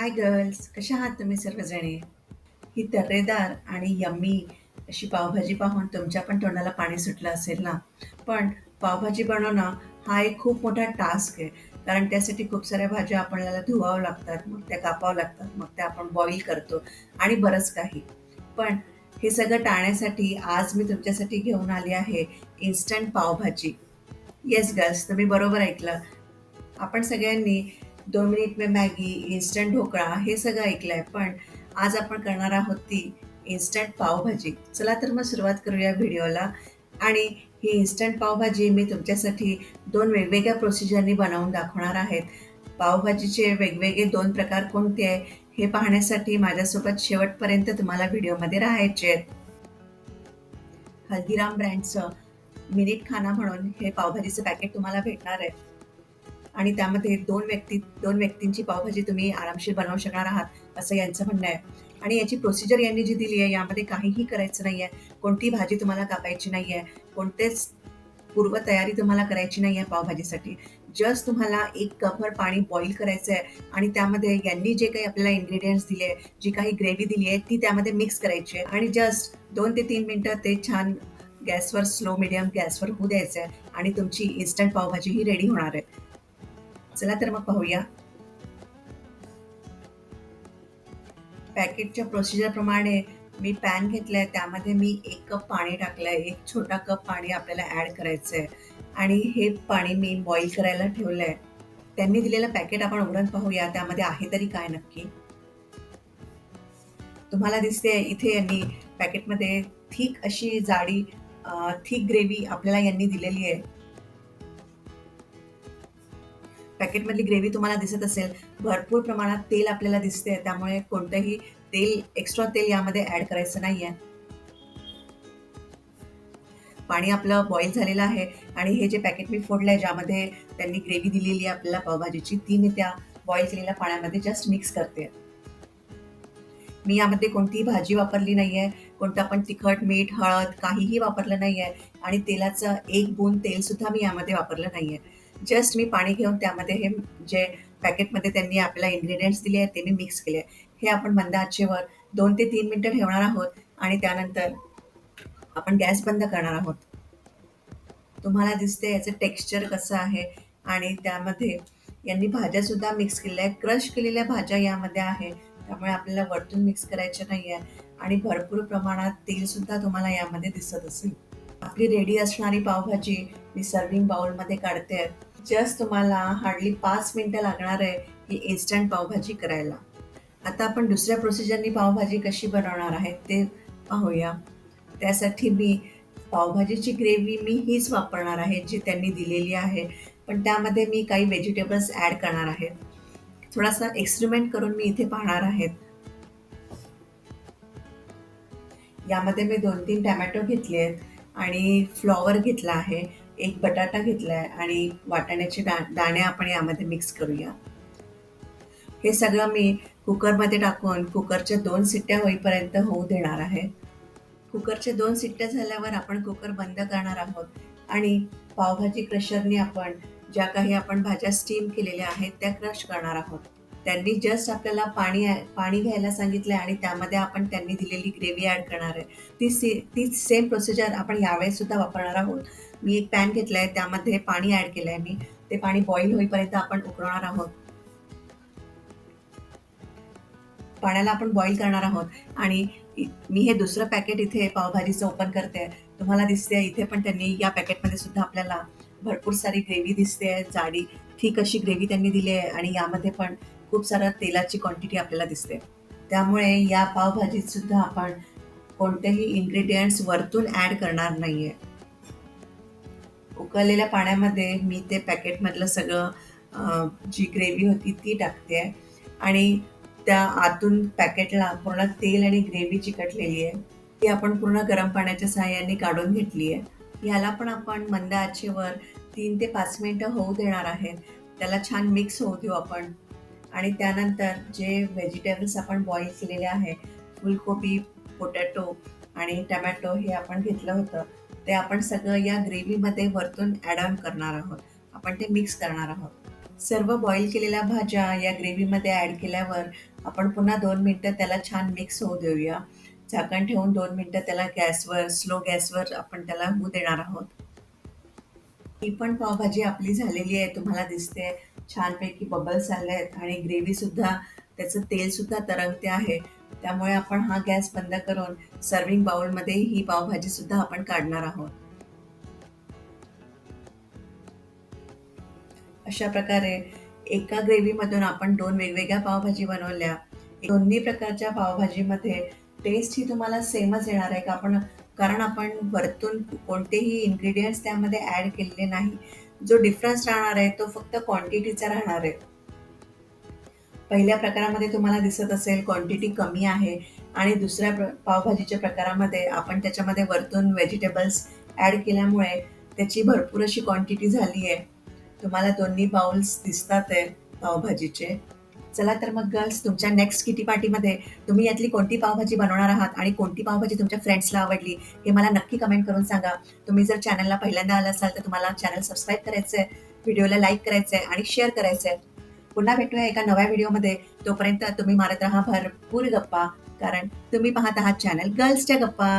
Hi girls कशा आहात तुम्ही सर्वजणी? ही तर्रेदार आणि यम्मी अशी पावभाजी पाहून तुमच्या पण तोंडाला पाणी सुटलं असेल ना? पण पावभाजी बनवणं हा एक खूप मोठा टास्क आहे. कारण त्यासाठी खूप साऱ्या भाज्या आपल्याला धुवावं लागतात मग त्या कापावं लागतात मग त्या आपण बॉईल करतो आणि बरंच काही. पण हे सगळं टाळण्यासाठी आज मी तुमच्यासाठी घेऊन आली आहे इन्स्टंट पावभाजी. येस गर्ल्स तुम्ही बरोबर ऐकलं. आपण सगळ्यांनी दोन मिनिट में मॅगी इन्स्टंट ढोकळा हे सगळं ऐकलं आहे पण आज आपण करणार आहोत ती इन्स्टंट पावभाजी. चला तर मग सुरुवात करूया व्हिडिओला. आणि ही इन्स्टंट पावभाजी मी तुमच्यासाठी दोन वेगवेगळ्या प्रोसिजरनी बनवून दाखवणार आहेत. पावभाजीचे वेगवेगळे दोन प्रकार कोणते आहे हे पाहण्यासाठी माझ्यासोबत शेवटपर्यंत तुम्हाला व्हिडिओमध्ये राहायचे आहेत. हल्दीराम ब्रँडचं मिनिट खाना म्हणून हे पावभाजीचं पॅकेट तुम्हाला भेटणार आहे. आणि त्यामध्ये दोन व्यक्ती दोन व्यक्तींची पावभाजी तुम्ही आरामशीर बनवू शकणार आहात असं यांचं म्हणणं आहे. आणि याची प्रोसिजर यांनी जी दिली आहे यामध्ये काहीही करायचं नाही आहे कोणती भाजी तुम्हाला कापायची नाही आहे कोणतेच पूर्वतयारी तुम्हाला करायची नाही आहे पावभाजीसाठी. जस्ट तुम्हाला एक कपभर पाणी बॉईल करायचं आहे आणि त्यामध्ये यांनी जे काही आपल्याला इन्ग्रेडियंट्स दिले आहे जी काही ग्रेव्ही दिली आहे ती त्यामध्ये मिक्स करायची आहे. आणि जस्ट दोन ते तीन मिनटं ते छान गॅसवर स्लो मिडियम गॅसवर होऊ द्यायचं आहे आणि तुमची इन्स्टंट पावभाजी ही रेडी होणार आहे. चला तर मग पाहूया. पॅकेटच्या प्रोसिजर प्रमाणे मी पॅन घेतलाय त्यामध्ये मी एक कप पाणी टाकलंय एक छोटा कप पाणी आपल्याला ऍड करायचं आहे आणि हे पाणी मी बॉईल करायला ठेवलंय. त्यांनी दिलेलं पॅकेट आपण उघडून पाहूया त्यामध्ये आहे तरी काय नक्की. तुम्हाला दिसते इथे यांनी पॅकेटमध्ये थीक अशी जाडी थीक ग्रेव्ही आपल्याला यांनी दिलेली आहे. पॅकेटमधली ग्रेव्ही तुम्हाला दिसत असेल भरपूर प्रमाणात तेल आपल्याला दिसते त्यामुळे कोणतंही तेल एक्स्ट्रा तेल यामध्ये ऍड करायचं नाहीये. पाणी आपलं बॉईल झालेलं आहे आणि हे जे पॅकेट मी फोडलंय ज्यामध्ये त्यांनी ग्रेव्ही दिलेली आहे आपल्याला पावभाजीची ती मी त्या बॉईल केलेल्या पाण्यामध्ये जस्ट मिक्स करते. मी यामध्ये कोणतीही भाजी वापरली नाहीये कोणतं पण तिखट मीठ हळद काहीही वापरलं नाहीये आणि तेलाचं एक बून तेल सुद्धा मी यामध्ये वापरलं नाहीये. जस्ट मी पाणी घेऊन त्यामध्ये हे जे पॅकेटमध्ये त्यांनी आपल्याला इन्ग्रेडियंट्स दिले आहेत ते मी मिक्स केले हे आपण मंद आचेवर दोन ते तीन मिनटं ठेवणार आहोत आणि त्यानंतर आपण गॅस बंद करणार आहोत. तुम्हाला दिसते याचं टेक्स्चर कसं आहे आणि त्यामध्ये यांनी भाज्या सुद्धा मिक्स केलेल्या आहेत. क्रश केलेल्या भाज्या यामध्ये आहे. त्यामुळे आपल्याला वरतून मिक्स करायच्या नाही आहे आणि भरपूर प्रमाणात तेल सुद्धा तुम्हाला यामध्ये दिसत असेल. आपली रेडी असणारी पावभाजी मी सर्विंग बाउलमध्ये काढते जस्ट तुम्हाला हार्डली पाच मिनटं लागणार आहे ही इन्स्टंट पावभाजी करायला. आता आपण दुसऱ्या प्रोसिजरनी पावभाजी कशी बनवणार आहे ते पाहूया. त्यासाठी मी पावभाजीची ग्रेव्ही मी हीच वापरणार आहे जी त्यांनी दिलेली आहे. पण त्यामध्ये मी काही व्हेजिटेबल्स ॲड करणार आहे. थोडासा एक्सपेरिमेंट करून मी इथे पाहणार आहेत यामध्ये मी दोन तीन टॅमॅटो घेतले आहेत आणि फ्लॉवर घेतला आहे. एक बटाटा घेतला आहे आणि वाटाण्याचे डा दाणे आपण यामध्ये मिक्स करूया. हे सगळं मी कुकरमध्ये टाकून कुकरच्या दोन सिट्ट्या होईपर्यंत होऊ देणार आहे. कुकरच्या दोन सिट्ट्या झाल्यावर आपण कुकर बंद करणार आहोत आणि पावभाजी क्रशरने आपण ज्या काही आपण भाज्या स्टीम केलेल्या आहेत त्या क्रश करणार आहोत. त्यांनी जस्ट आपल्याला पाणी पाणी घ्यायला सांगितलं आणि त्यामध्ये आपण त्यांनी दिलेली ग्रेव्ही ॲड करणार आहे. ती सी तीच सेम प्रोसिजर आपण यावेळेस सुद्धा वापरणार आहोत. मी एक पॅन घेतलं आहे त्यामध्ये पाणी ॲड केलं आहे मी. ते पाणी बॉईल होईपर्यंत आपण उकळणार आहोत. पाण्याला आपण बॉईल करणार आहोत. आणि मी हे दुसरं पॅकेट इथे पावभाजीचं ओपन करते. तुम्हाला दिसते इथे पण त्यांनी या पॅकेटमध्ये सुद्धा आपल्याला भरपूर सारी ग्रेव्ही दिसते जाडी. ठीक अशी ग्रेव्ही त्यांनी दिली आहे आणि यामध्ये पण खूप साऱ्या तेलाची क्वांटिटी आपल्याला दिसते. त्यामुळे या पावभाजीत सुद्धा आपण कोणतेही इन्ग्रेडियंट्स वरतून ॲड करणार नाही आहे उकळलेल्या पाण्यामध्ये मी ते पॅकेटमधलं सगळं जी ग्रेव्ही होती ती टाकते आहे. आणि त्या आतून पॅकेटला पूर्ण तेल आणि ग्रेव्ही चिकटलेली आहे. ती आपण पूर्ण गरम पाण्याच्या सहाय्याने काढून घेतली आहे. ह्याला पण आपण मंद आचेवर तीन ते पाच मिनटं होऊ देणार आहेत त्याला छान मिक्स होऊ देऊ आपण. आणि त्यानंतर जे व्हेजिटेबल्स आपण बॉईल केलेले आहे फुलकोबी पोटॅटो आणि टमॅटो हे आपण घेतलं होतं ते आपण सगळं या ग्रेव्हीमध्ये वरतून ॲड ऑन करणार आहोत. आपण ते मिक्स करणार आहोत. सर्व बॉईल केलेल्या भाज्या या ग्रेव्हीमध्ये ॲड केल्यावर आपण पुन्हा दोन मिनटं त्याला छान मिक्स होऊ देऊया. झाकण ठेवून दोन मिनटं त्याला गॅसवर स्लो गॅसवर आपण त्याला होऊ देणार आहोत. ही पण पावभाजी आपली झालेली आहे तुम्हाला दिसते छानपैकी बबल्स आले आहेत आणि ग्रेव्हीसुद्धा त्याचं तेलसुद्धा तरंगते आहे. त्यामुळे आपण हा गॅस बंद करून सर्विंग बाउलमध्ये ही पावभाजीसुद्धा आपण काढणार आहोत. अशा प्रकारे एका ग्रेव्हीमधून आपण दोन वेगवेगळ्या पावभाजी बनवल्या. दोन्ही प्रकारच्या पावभाजीमध्ये टेस्ट ही तुम्हाला सेमच येणार आहे. का आपण कारण आपण वरतून कोणतेही इन्ग्रेडियंट्स त्यामध्ये ॲड केलेले नाही. जो डिफरन्स राहणार आहे तो फक्त क्वांटिटीचा राहणार आहे. पहिल्या प्रकारामध्ये तुम्हाला दिसत असेल क्वांटिटी कमी आहे आणि दुसऱ्या प्र पावभाजीच्या प्रकारामध्ये आपण त्याच्यामध्ये वरतून व्हेजिटेबल्स ॲड केल्यामुळे त्याची भरपूर अशी क्वांटिटी झाली आहे. तुम्हाला दोन्ही बाउल्स दिसतात आहे पावभाजीचे. चला तर मग गर्ल्स तुमच्या नेक्स्ट किटी पार्टीमध्ये तुम्ही यातली कोणती पावभाजी बनवणार आहात आणि कोणती पावभाजी तुमच्या फ्रेंड्सला आवडली हे मला नक्की कमेंट करून सांगा. तुम्ही जर चॅनलला पहिल्यांदा आला असाल तर तुम्हाला चॅनल सबस्क्राईब करायचं आहे व्हिडिओला लाईक करायचं आहे आणि शेअर करायचं आहे पुन्हा भेटूया एका नव्या व्हिडिओमध्ये तोपर्यंत तुम्ही मारत राहा भरपूर गप्पा कारण तुम्ही पाहत आहात चॅनल गर्ल्सच्या गप्पा.